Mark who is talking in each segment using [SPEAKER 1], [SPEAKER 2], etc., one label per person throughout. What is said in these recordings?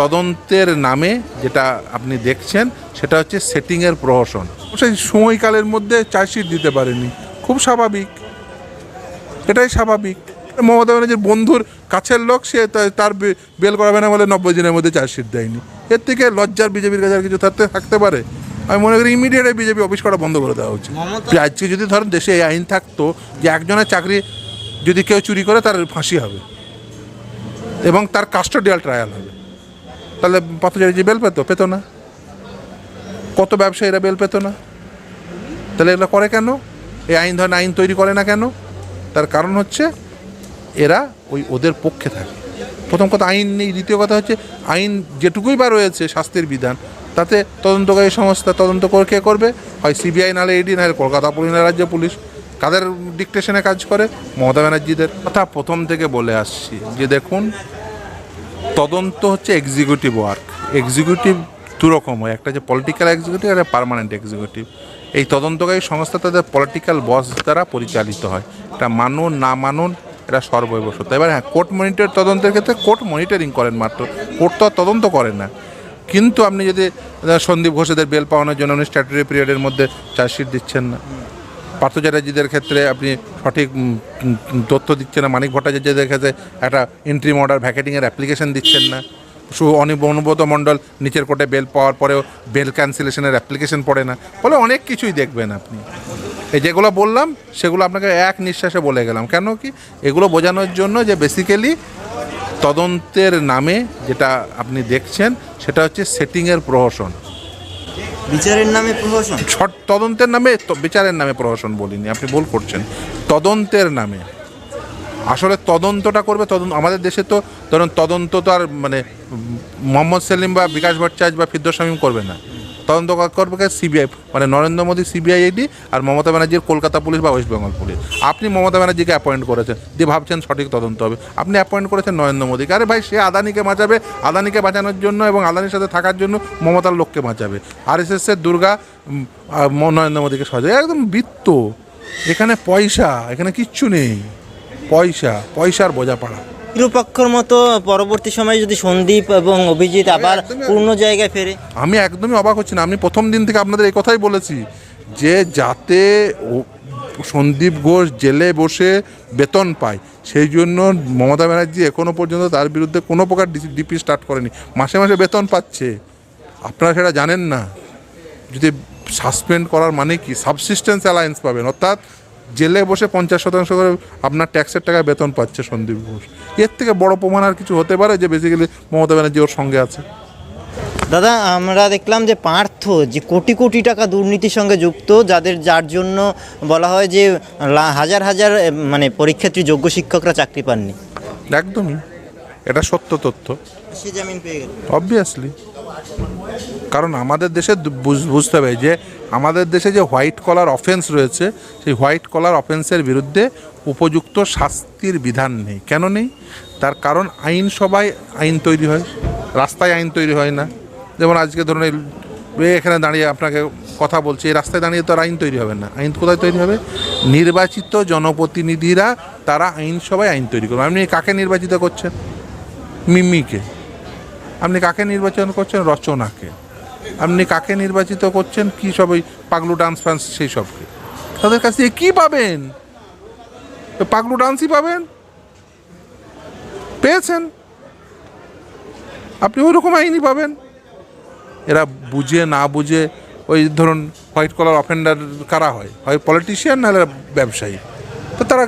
[SPEAKER 1] তদন্তের নামে যেটা আপনি দেখছেন সেটা হচ্ছে সেটিংয়ের প্রহসন। সেই সময়কালের মধ্যে চার্জশিট দিতে পারেনি খুব স্বাভাবিক। এটাই স্বাভাবিক। মমতা ব্যানার্জির বন্ধুর কাছের লোক সে তার বেল করাবে না বলে নব্বই দিনের মধ্যে চার্জশিট দেয়নি। এর থেকে লজ্জার বিজেপির কাছে আর কিছু থাকতে থাকতে পারে? আমি মনে করি ইমিডিয়েট বিজেপি অফিস করা বন্ধ করে দেওয়া উচিত। আজকে যদি ধরেন দেশে এই আইন থাকতো যে একজনের চাকরি যদি কেউ চুরি করে তার ফাঁসি হবে। এবং তার কাস্টোডিয়াল ট্রায়াল হবে। তাহলে পথচারী যে বেল পেতো পেতো না। কত ব্যবসায়ীরা বেল পেতো না। তাহলে এগুলো করে কেন? এই আইন ধরেন আইন তৈরি করে না কেন? তার কারণ হচ্ছে এরা ওই ওদের পক্ষে থাকে। প্রথম কথা আইন নেই, দ্বিতীয় কথা হচ্ছে আইন যেটুকুই বা রয়েছে শাস্তির বিধান, তাতে তদন্তকারী সংস্থা তদন্ত করে কে করবে? হয় সিবিআই, নাহলে ইডি নাহলে কলকাতা পুলিশ, নাহলে রাজ্য পুলিশ। কাদের ডিকটেশনে কাজ করে? মমতা ব্যানার্জিদের। কথা প্রথম থেকে বলে আসছি যে দেখুন তদন্ত হচ্ছে এক্সিকিউটিভ ওয়ার্ক এক্সিকিউটিভ দুরকম হয়, একটা যে পলিটিক্যাল এক্সিকিউটিভ আর পার্মানেন্ট এক্সিকিউটিভ এই তদন্তকারী সংস্থা তাদের পলিটিক্যাল বস দ্বারা পরিচালিত হয়। এটা মানুন, না মানুন, এটা সর্ববশত এবার হ্যাঁ কোর্ট মনিটর তদন্তের ক্ষেত্রে কোর্ট মনিটরিং করেন মাত্র। কোর্ট তো আর তদন্ত করেন না। কিন্তু আপনি যদি সন্দীপ ঘোষেদের বেল পাওয়ানোর জন্য উনি স্ট্যাটুরি পিরিয়ডের মধ্যে চার্জশিট দিচ্ছেন না। পার্থ চ্যাটার্জিদের ক্ষেত্রে আপনি সঠিক তথ্য দিচ্ছেন না, মানিক ভট্টাচার্যদের ক্ষেত্রে একটা এন্ট্রি অর্ডার ভ্যাকেটিংয়ের অ্যাপ্লিকেশন দিচ্ছেন না। সু অনিব অনুব্রত মণ্ডল নিচের কোর্টে বেল পাওয়ার পরেও বেল ক্যান্সেলেশনের অ্যাপ্লিকেশন পড়ে না। ফলে অনেক কিছুই দেখবেন আপনি। এই যেগুলো বললাম, সেগুলো আপনাকে এক নিঃশ্বাসে বলে গেলাম। কেন কি? এগুলো বোঝানোর জন্য যে বেসিক্যালি তদন্তের নামে যেটা আপনি দেখছেন, সেটা হচ্ছে সেটিংয়ের প্রহসন।
[SPEAKER 2] বিচারের নামে প্রহসন?
[SPEAKER 1] ছট তদন্তের নামে বিচারের নামে প্রহসন বলিনি, আপনি ভুল করছেন। তদন্তের নামে। আসলে তদন্তটা করবে তদন্ত, আমাদের দেশে তো ধরুন তদন্ত তো আর মানে মোহাম্মদ সেলিম বা বিকাশ ভট্টাচার্য বা ফিদ্দর শামীম করবে না। তদন্ত করবে সিবিআই মানে নরেন্দ্র মোদী সিবিআই আইডি আর মমতা ব্যানার্জির কলকাতা পুলিশ বা ওয়েস্ট বেঙ্গল পুলিশ। আপনি মমতা ব্যানার্জিকে অ্যাপয়েন্ট করেছেন, যে ভাবছেন সঠিক তদন্ত হবে। আপনি অ্যাপয়েন্ট করেছেন নরেন্দ্র মোদীকে। আরে ভাই, সে আদানিকে বাঁচাবে। আদানিকে বাঁচানোর জন্য এবং আদানির সাথে থাকার জন্য মমতার লোককে বাঁচাবে। আর এস এর দুর্গা নরেন্দ্র মোদীকে সহায় একদম বৃত্ত। এখানে পয়সা, এখানে কিচ্ছু নেই। পয়সা, পয়সার বোঝাপড়া।
[SPEAKER 2] নিরপেক্ষর মতো পরবর্তী সময়ে যদি সন্দীপ এবং অভিজিৎ আবার পূর্ণ জায়গায় ফেরে?
[SPEAKER 1] আমি একদমই অবাক হচ্ছি না। আমি প্রথম দিন থেকে আপনাদের এই কথাই বলেছি যে যাতে সন্দীপ ঘোষ জেলে বসে বেতন পায় সেই জন্য মমতা ব্যানার্জি এখনও পর্যন্ত তার বিরুদ্ধে কোনো প্রকার ডিপি স্টার্ট করেনি। মাসে মাসে বেতন পাচ্ছে। আপনারা সেটা জানেন না। যদি সাসপেন্ড করার মানে কি? সাবসিস্টেন্স অ্যালায়েন্স পাবেন। অর্থাৎ জেলে বসে পঞ্চাশ শতাংশ করে আপনার ট্যাক্সের টাকা বেতন পাচ্ছে সন্দীপ ঘোষ। এর থেকে বড় প্রমাণ আর কিছু হতে পারে যে বেসিক্যালি মমতা ব্যানার্জি ওর সঙ্গে আছে?
[SPEAKER 2] দাদা আমরা দেখলাম যে পার্থ যে কোটি কোটি টাকা দুর্নীতির সঙ্গে যুক্ত যাদের যার জন্য বলা হয় যে হাজার হাজার মানে পরীক্ষার্থী যোগ্য শিক্ষকরা চাকরি পাননি।
[SPEAKER 1] একদমই। এটা সত্য তথ্য।
[SPEAKER 2] সে জামিন পেয়ে গেল।
[SPEAKER 1] অবভিয়াসলি কারণ আমাদের দেশে বুঝতে হবে যে আমাদের দেশে যে হোয়াইট কলার অফেন্স রয়েছে সেই হোয়াইট কলার অফেন্সের বিরুদ্ধে উপযুক্ত শাস্তির বিধান নেই। কেন নেই? তার কারণ আইনসভায় আইন তৈরি হয় রাস্তায় আইন তৈরি হয় না। যেমন আজকে ধরুন এই এখানে দাঁড়িয়ে আপনাকে কথা বলছি এই রাস্তায় দাঁড়িয়ে তো আর আইন তৈরি হবে না। আইন কোথায় তৈরি হবে? নির্বাচিত জনপ্রতিনিধিরা তারা আইনসভায় আইন তৈরি করবে। আপনি কাকে নির্বাচিত করছেন? মিমিকে। আপনি কাকে নির্বাচন করছেন? রচনাকে। আপনি কাকে নির্বাচিত করছেন? কি সব ওই পাগলু ডান্স ফান্স সেই সবকে। তাদের কাছ থেকে কী পাবেন? পাগলু ডান্সই পাবেন? পেয়েছেন। আপনি ওই রকম আইনই পাবেন। এরা বুঝে না বুঝে ওই ধরুন হোয়াইট কলার অফেন্ডার কারা হয়? হয় পলিটিশিয়ান নাহলে ব্যবসায়ী? তো তারা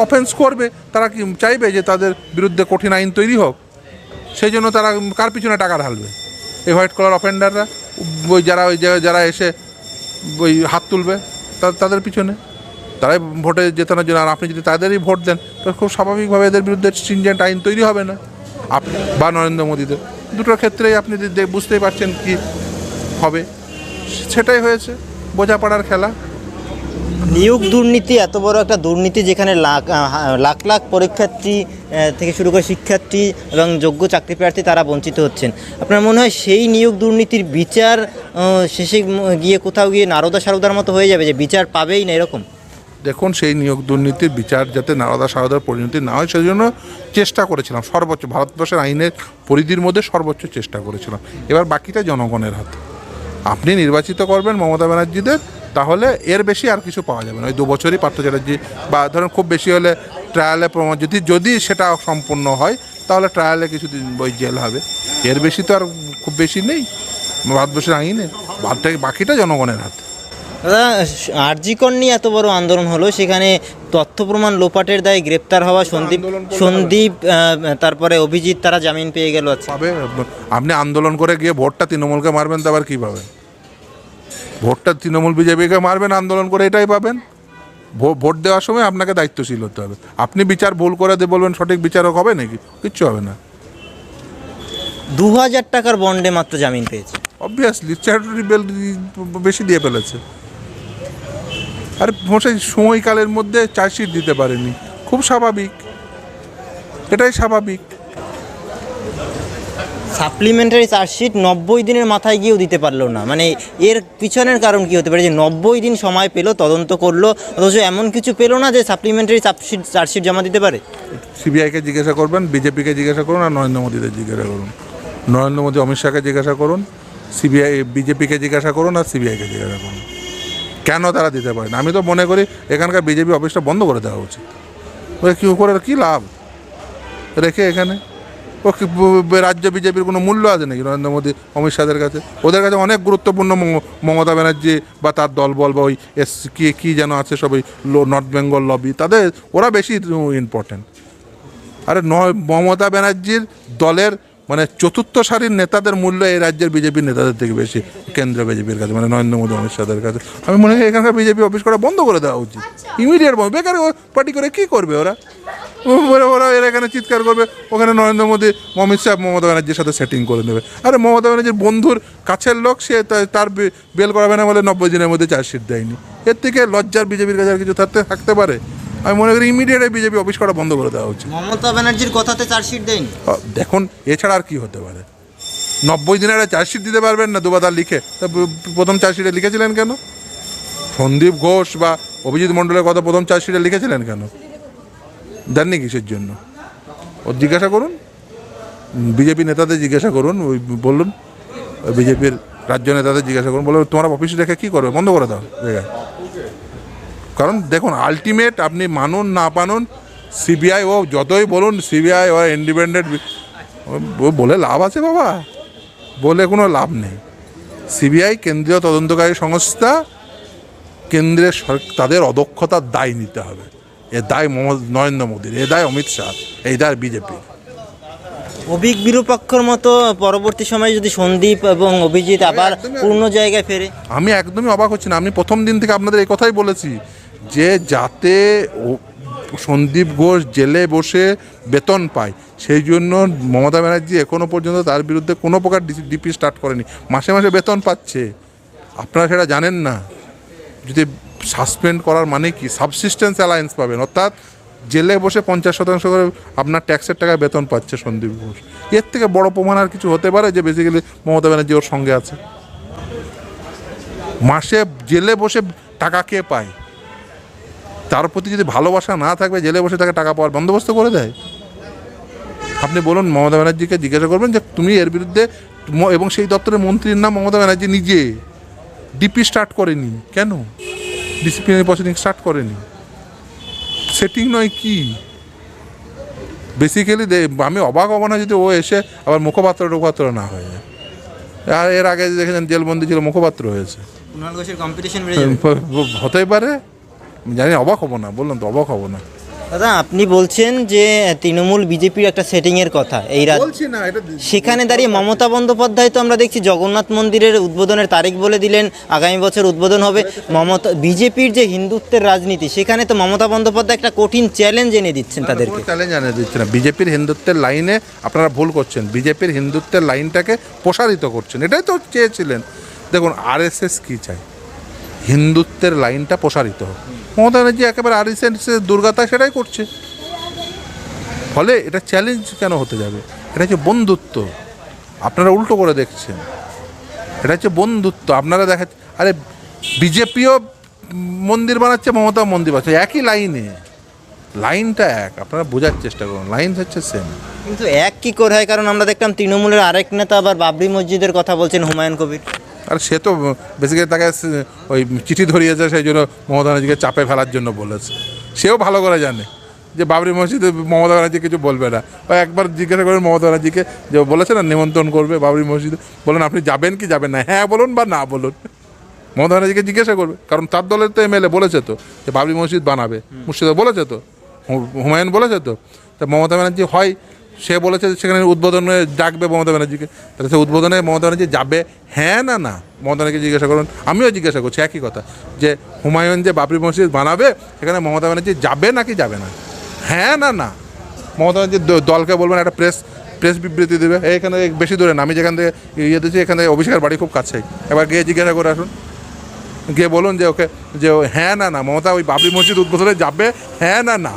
[SPEAKER 1] অফেন্স করবে? তারা কি চাইবে যে তাদের বিরুদ্ধে কঠিন আইন তৈরি হোক? সেই জন্য তারা কার পিছনে টাকা ঢালবে? এই হোয়াইট কলার অফেন্ডাররা ওই যারা ওই যারা এসে ওই হাত তুলবে তাদের পিছনে? তারাই ভোটে জেতানোর জন্য। আর আপনি যদি তাদেরই ভোট দেন, তো খুব স্বাভাবিকভাবে এদের বিরুদ্ধে স্ট্রিনজেন্ট আইন তৈরি হবে না। আপনি বা নরেন্দ্র মোদীদের। দুটোর ক্ষেত্রেই আপনি বুঝতেই পারছেন কি হবে। সেটাই হয়েছে। বোঝাপড়ার খেলা।
[SPEAKER 2] নিয়োগ দুর্নীতি, এত বড় একটা দুর্নীতি যেখানে লাখ লাখ লাখ পরীক্ষার্থী থেকে শুরু করে শিক্ষার্থী এবং যোগ্য চাকরি প্রার্থী তারা বঞ্চিত হচ্ছেন। আপনার মনে হয় সেই নিয়োগ দুর্নীতির বিচার শেষে গিয়ে কোথাও গিয়ে নারদা সারদার মতো হয়ে যাবে যে বিচার পাবেই না এরকম?
[SPEAKER 1] দেখুন, সেই নিয়োগ দুর্নীতির বিচার যাতে নারদা সারদার পরিণতি না হয়, সেজন্য চেষ্টা করেছিলাম সর্বোচ্চ, ভারতবর্ষের আইনের পরিধির মধ্যে সর্বোচ্চ চেষ্টা করেছিলাম। এবার বাকিটা জনগণের হাতে। আপনি নির্বাচিত করবেন মমতা ব্যানার্জিদের তাহলে এর বেশি আর কিছু পাওয়া যাবে না। ওই দু বছরই পার্থ চ্যাটার্জি বা ধরুন খুব বেশি হলে ট্রায়ালে প্রমাণ যদি যদি সেটা সম্পূর্ণ হয় তাহলে ট্রায়ালে কিছুদিন ওই জেল হবে। এর বেশি তো আর খুব বেশি নেই। ভারতবর্ষের আইনে বাদটা বাকিটা জনগণের হাতে।
[SPEAKER 2] দাদা আরজিকর নিয়ে এত বড় আন্দোলন হলো সেখানে তথ্য প্রমাণ লোপাটের দায়ে গ্রেপ্তার হওয়া সন্দীপ সন্দীপ তারপরে অভিজিৎ তারা জামিন পেয়ে গেল আচ্ছা।
[SPEAKER 1] আপনি আন্দোলন করে গিয়ে ভোটটা তৃণমূলকে মারবেন তো আবার কী পাবেন? ভোটটা তৃণমূল বিজেপিকে মারবেন আন্দোলন করে এটাই পাবেন। ভোট দেওয়ার সময় আপনাকে দায়িত্বশীল হতে হবে। আপনি বিচার ভুল করে দিয়ে বলবেন সঠিক বিচারক হবে নাকি? কিচ্ছু হবে না।
[SPEAKER 2] দু হাজার টাকার বন্ডে মাত্র জামিন পেয়েছে।
[SPEAKER 1] অবভিয়াসলি চ্যারিটি বেল বেশি দিয়ে ফেলেছে। আর মশাই সময়কালের মধ্যে চার্জশিট দিতে পারেনি। খুব স্বাভাবিক। এটাই স্বাভাবিক।
[SPEAKER 2] সাপ্লিমেন্টারি চার্জশিট নব্বই দিনের মাথায় গিয়েও দিতে পারল না। মানে এর পিছনের কারণ কি হতে পারে যে নব্বই দিন সময় পেল, তদন্ত করল, অথচ এমন কিছু পেল না যে সাপ্লিমেন্টারি চার্জশিট চার্জশিট জমা দিতে পারে?
[SPEAKER 1] সিবিআইকে জিজ্ঞাসা করবেন, বিজেপিকে জিজ্ঞাসা করুন আর নরেন্দ্র মোদীদের জিজ্ঞাসা করুন। নরেন্দ্র মোদী, অমিত শাহকে জিজ্ঞাসা করুন, সিবিআই, বিজেপিকে জিজ্ঞাসা করুন আর সিবিআইকে জিজ্ঞাসা করুন। কেন তারা দিতে পারে না? আমি তো মনে করি এখানকার বিজেপি অফিসটা বন্ধ করে দেওয়া উচিত। ওরা কী করে কী লাভ? রেখে এখানে। ও রাজ্য বিজেপির কোনো মূল্য আছে নাকি নরেন্দ্র মোদী অমিত শাহের কাছে? ওদের কাছে অনেক গুরুত্বপূর্ণ মম- মমতা ব্যানার্জি বা তার দলবল বা ওই এস কি কী যেন আছে সব ওই লো- নর্থ বেঙ্গল লবি তাদের ওরা বেশি ইম্পর্টেন্ট আরে নয় মমতা ব্যানার্জির দলের মানে চতুর্থ সারির নেতাদের মূল্য এই রাজ্যের বিজেপির নেতাদের থেকে বেশি কেন্দ্র বিজেপির কাছে মানে নরেন্দ্র মোদী অমিত শাহের কাছে। আমি মনে হয় এখানকার বিজেপি অফিস করা বন্ধ করে দেওয়া উচিত। ইমিডিয়েট বন্ধ। বেকার পার্টি করে কী করবে ওরা? ও- ওরা ওরা এর এখানে চিৎকার করবে। ওখানে নরেন্দ্র মোদী অমিত শাহ মমতা ব্যানার্জির সাথে সেটিং করে নেবে। আরে মমতা ব্যানার্জির বন্ধুর কাছের লোক সে তার বেল করাবে না বলে নব্বই দিনের মধ্যে চার্জশিট দেয়নি। এর থেকে লজ্জার বিজেপির কাছে আর কিছু থাকতে থাকতে পারে? আমি মনে করি ইমিডিয়েট বিজেপি অফিস করা বন্ধ করে দেওয়া উচিত।
[SPEAKER 2] মমতা ব্যানার্জির কথাতে চার্জশিট দেয়নি?
[SPEAKER 1] দেখুন এছাড়া আর কি হতে পারে? নব্বই দিনের একটা চার্জশিট দিতে পারবেন না দুবাদার লিখে। তা প্রথম চার্জশিটে লিখেছিলেন কেন? সন্দীপ ঘোষ বা অভিজিৎ মণ্ডলের কথা প্রথম চার্জশিটে লিখেছিলেন কেন? দেননি কিসের জন্য? ও জিজ্ঞাসা করুন। বিজেপি নেতাদের জিজ্ঞাসা করুন, ওই বলুন। বিজেপির রাজ্য নেতাদের জিজ্ঞাসা করুন, বলুন, তোমার অফিসে রেখে কী করবে? বন্ধ করে দাও। জায়গায়। কারণ দেখুন আলটিমেট আপনি মানুন, না মানুন সিবিআই ও যতই বলুন সিবিআই ও ইন্ডিপেন্ডেন্ট বলে লাভ আছে বাবা। বলে কোনো লাভ নেই। সিবিআই কেন্দ্রীয় তদন্তকারী সংস্থা, কেন্দ্রের তাদের অদক্ষতার দায় নিতে হবে। এ দায় মম- নরেন্দ্র মোদীর এ দায় অমিত শাহ এই দায় বিজেপি।
[SPEAKER 2] অভিক বিরূপাক্ষর মতো পরবর্তী সময়ে যদি সন্দীপ এবং অভিজিৎ আবার পূর্ণ জায়গায় ফেরে?
[SPEAKER 1] আমি একদমই অবাক হচ্ছি না। আমি প্রথম দিন থেকে আপনাদের এই কথাই বলেছি যে যাতে ও- সন্দীপ ঘোষ জেলে বসে বেতন পায় সেই জন্য মমতা ব্যানার্জি এখনও পর্যন্ত তার বিরুদ্ধে কোনো প্রকার ডিপি স্টার্ট করেনি। মাসে মাসে বেতন পাচ্ছে। আপনারা সেটা জানেন না। যদি সাসপেন্ড করার মানে কি? সাবসিস্টেন্স অ্যালায়েন্স পাবেন। অর্থাৎ জেলে বসে পঞ্চাশ শতাংশ করে আপনার ট্যাক্সের টাকায় বেতন পাচ্ছে সন্দীপ ঘোষ। এর থেকে বড় প্রমাণ আর কিছু হতে পারে যে বেসিক্যালি মমতা ব্যানার্জি ওর সঙ্গে আছে। মাসে জেলে বসে টাকা কে পায়? তার প্রতি যদি ভালোবাসা না থাকবে, জেলে বসে তাকে টাকা পাওয়ার বন্দোবস্ত করে দেয়? আপনি বলুন, মমতা ব্যানার্জিকে জিজ্ঞাসা করবেন যে তুমি এর বিরুদ্ধে এবং সেই দপ্তরের মন্ত্রীর নাম মমতা ব্যানার্জি নিজে। ডিপি স্টার্ট করেনি। কেন? ডিসিপ্লিনারি প্রসিডিং স্টার্ট করেনি। সেটিং নয় কি? বেসিক্যালি আমি অবাক হব না যদি ও এসে আবার মুখপাত্র টুখপাত্র না হয়ে যায়। আর এর আগে দেখেছেন জেলবন্দি ছিল মুখপাত্র হয়েছে। হতেই পারে। জানি অবাক হব না বললাম তো অবাক হব না।
[SPEAKER 2] দাদা আপনি বলছেন যে তৃণমূল বিজেপির একটা সেটিংয়ের কথা এই রাজ্য
[SPEAKER 1] বলছি না এটা
[SPEAKER 2] সেখানে দাঁড়িয়ে মমতা বন্দ্যোপাধ্যায় তো আমরা দেখছি জগন্নাথ মন্দিরের উদ্বোধনের তারিখ বলে দিলেন আগামী বছর উদ্বোধন হবে। মমতা বিজেপির যে হিন্দুত্বের রাজনীতি সেখানে তো মমতা বন্দ্যোপাধ্যায় একটা কঠিন চ্যালেঞ্জ এনে দিচ্ছেন তাদেরকে।
[SPEAKER 1] চ্যালেঞ্জ এনে দিচ্ছে না। বিজেপির হিন্দুত্বের লাইনে আপনারা ভুল করছেন। বিজেপির হিন্দুত্বের লাইনটাকে প্রসারিত করছেন। এটাই তো চেয়েছিলেন। দেখুন আরএসএস কি চাই হিন্দুত্বের লাইনটা প্রসারিত হোক। মমতা ব্যানার্জি একেবারে আরএসএস দুর্গাতা সেটাই করছে। ফলে এটা চ্যালেঞ্জ কেন হতে যাবে? এটা হচ্ছে বন্ধুত্ব। আপনারা উল্টো করে দেখছেন। এটা হচ্ছে বন্ধুত্ব। আপনারা দেখা আরে বিজেপিও মন্দির বানাচ্ছে মমতা মন্দির বানাচ্ছে। একই লাইনে। লাইনটা এক। আপনারা বোঝার চেষ্টা করুন। লাইন হচ্ছে সেম
[SPEAKER 2] কিন্তু এক কি করে হয়? কারণ আমরা দেখলাম তৃণমূলের আরেক নেতা আবার বাবরি মসজিদের কথা বলছেন হুমায়ুন কবির।
[SPEAKER 1] আর সে তো বেসিক্যালি তাকে ওই চিঠি ধরিয়েছে সেই জন্য মমতা ব্যানার্জিকে চাপে ফেলার জন্য বলেছে। সেও ভালো করে জানে যে বাবরি মসজিদে মমতা ব্যানার্জি কিছু বলবে না। ও একবার জিজ্ঞাসা করেন মমতা ব্যানার্জিকে যে বলেছে না নিমন্ত্রণ করবে বাবরি মসজিদে। বলুন আপনি যাবেন কি যাবেন না? হ্যাঁ বলুন বা না বলুন। মমতা ব্যানার্জিকে জিজ্ঞাসা করবে কারণ তার দলের তো এমএলএ বলেছে তো যে বাবরি মসজিদ বানাবে। মুর্শিদা বলেছে তো হুমায়ুন বলেছে তো। তা মমতা ব্যানার্জি হয় সে বলেছে যে সেখানে উদ্বোধনে ডাকবে মমতা ব্যানার্জিকে। তাহলে সে উদ্বোধনে মমতা ব্যানার্জি যাবে? হ্যাঁ না না। মমতা ব্যানার্জি জিজ্ঞাসা করুন। আমিও জিজ্ঞাসা করছি, একই কথা। যে হুমায়ুন যে বাবরি মসজিদ বানাবে, সেখানে মমতা ব্যানার্জি যাবে নাকি যাবে না? হ্যাঁ না না। মমতা ব্যানার্জি দলকে বলবেন, একটা প্রেস প্রেস বিবৃতি দেবে। এখানে বেশি দূরে না, আমি যেখান থেকে ইয়ে দিচ্ছি এখান অভিষেকের বাড়ি খুব কাছেই। এবার গিয়ে জিজ্ঞাসা করে আসুন। গিয়ে বলুন যে ওকে, যে হ্যাঁ না না। মমতা ওই বাবরি মসজিদ উদ্বোধনে যাবে? হ্যাঁ না না।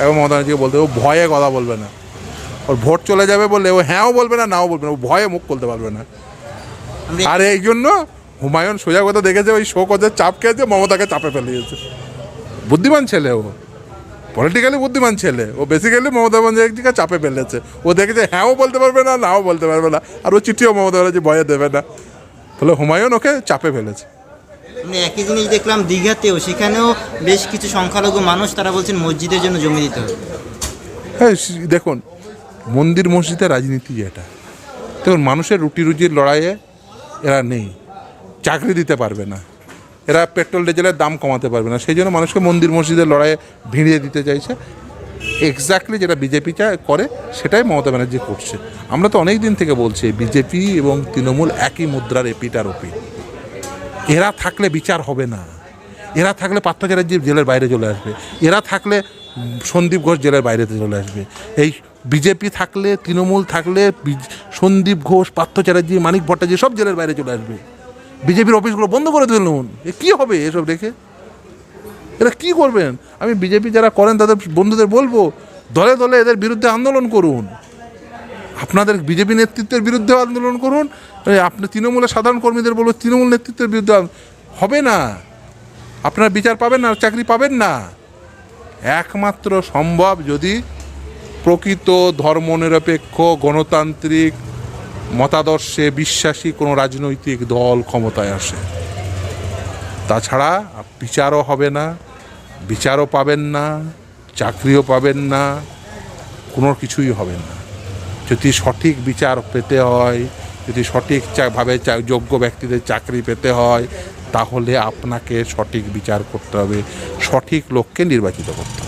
[SPEAKER 1] এবং মমতা ব্যানার্জিকে বলতে ও ভয়ে কথা বলবে না। ওর ভোট চলে যাবে বলে ও হ্যাঁও বলবে না নাও বলবে না ও ভয়ে মুখ খুলতে পারবে না। আর এই জন্য হুমায়ুন সোজা কথা দেখেছে ওই শোকজের চাপ খেয়েছে মমতাকে চাপে ফেলিয়েছে বুদ্ধিমান ছেলে ও। পলিটিক্যালি বুদ্ধিমান ছেলে। ও বেসিক্যালি মমতা ব্যানার্জিকে চাপে ফেলেছে। ও দেখেছে হ্যাঁও বলতে পারবে না নাও বলতে পারবে না আর ও চিঠিও মমতা ব্যানার্জি ভয়ে দেবে না। ফলে হুমায়ুন ওকে চাপে ফেলেছে।
[SPEAKER 2] আমরা একই জিনিস দেখলাম দীঘাতেও সেখানেও বেশ কিছু সংখ্যালঘু মানুষ তারা বলছেন মসজিদের জন্য জমি দিতে হবে।
[SPEAKER 1] হ্যাঁ দেখুন মন্দির মসজিদের রাজনীতি এটা। দেখুন, মানুষের রুটি রুজির লড়াইয়ে এরা নেই। চাকরি দিতে পারবে না। এরা পেট্রোল, ডিজেলের দাম কমাতে পারবে না। সেই জন্য মানুষকে মন্দির মসজিদের লড়াইয়ে ভিড়িয়ে দিতে চাইছে। এক্স্যাক্টলি যেটা বিজেপি করে, সেটাই মমতা ব্যানার্জি করছে। আমরা তো অনেক দিন থেকে বলছি বিজেপি এবং তৃণমূল একই মুদ্রার এপিটার ওপি এরা থাকলে বিচার হবে না। এরা থাকলে পার্থ চ্যাটার্জি জেলের বাইরে চলে আসবে। এরা থাকলে সন্দীপ ঘোষ জেলের বাইরে চলে আসবে। এই বিজেপি থাকলে, তৃণমূল থাকলে সন্দীপ ঘোষ, পার্থ চ্যাটার্জি, মানিক ভট্টাচার্য, সব জেলের বাইরে চলে আসবে। বিজেপির অফিসগুলো বন্ধ করে দিলুন এ কী হবে এসব দেখে? এরা কি করবেন? আমি বিজেপি যারা করেন, তাদের বন্ধুদের বলব, দলে দলে এদের বিরুদ্ধে আন্দোলন করুন। আপনাদের বিজেপি নেতৃত্বের বিরুদ্ধে আন্দোলন করুন। আপনি তৃণমূলের সাধারণ কর্মীদের বলব, তৃণমূল নেতৃত্বের বিরুদ্ধে হবে না। আপনার বিচার পাবেন না, চাকরি পাবেন না। একমাত্র সম্ভব যদি প্রকৃত ধর্মনিরপেক্ষ, গণতান্ত্রিক মতাদর্শে বিশ্বাসী কোনো রাজনৈতিক দল ক্ষমতায় আসে। তাছাড়া বিচারও হবে না, বিচারও পাবেন না, চাকরিও পাবেন না, কোনো কিছুই হবে না। যদি সঠিক বিচার পেতে হয়, যদি সঠিক চা- ভাবে যোগ্য ব্যক্তিদের চাকরি পেতে হয়, তাহলে আপনাকে সঠিক বিচার করতে হবে, সঠিক লোককে নির্বাচিত করতে হবে।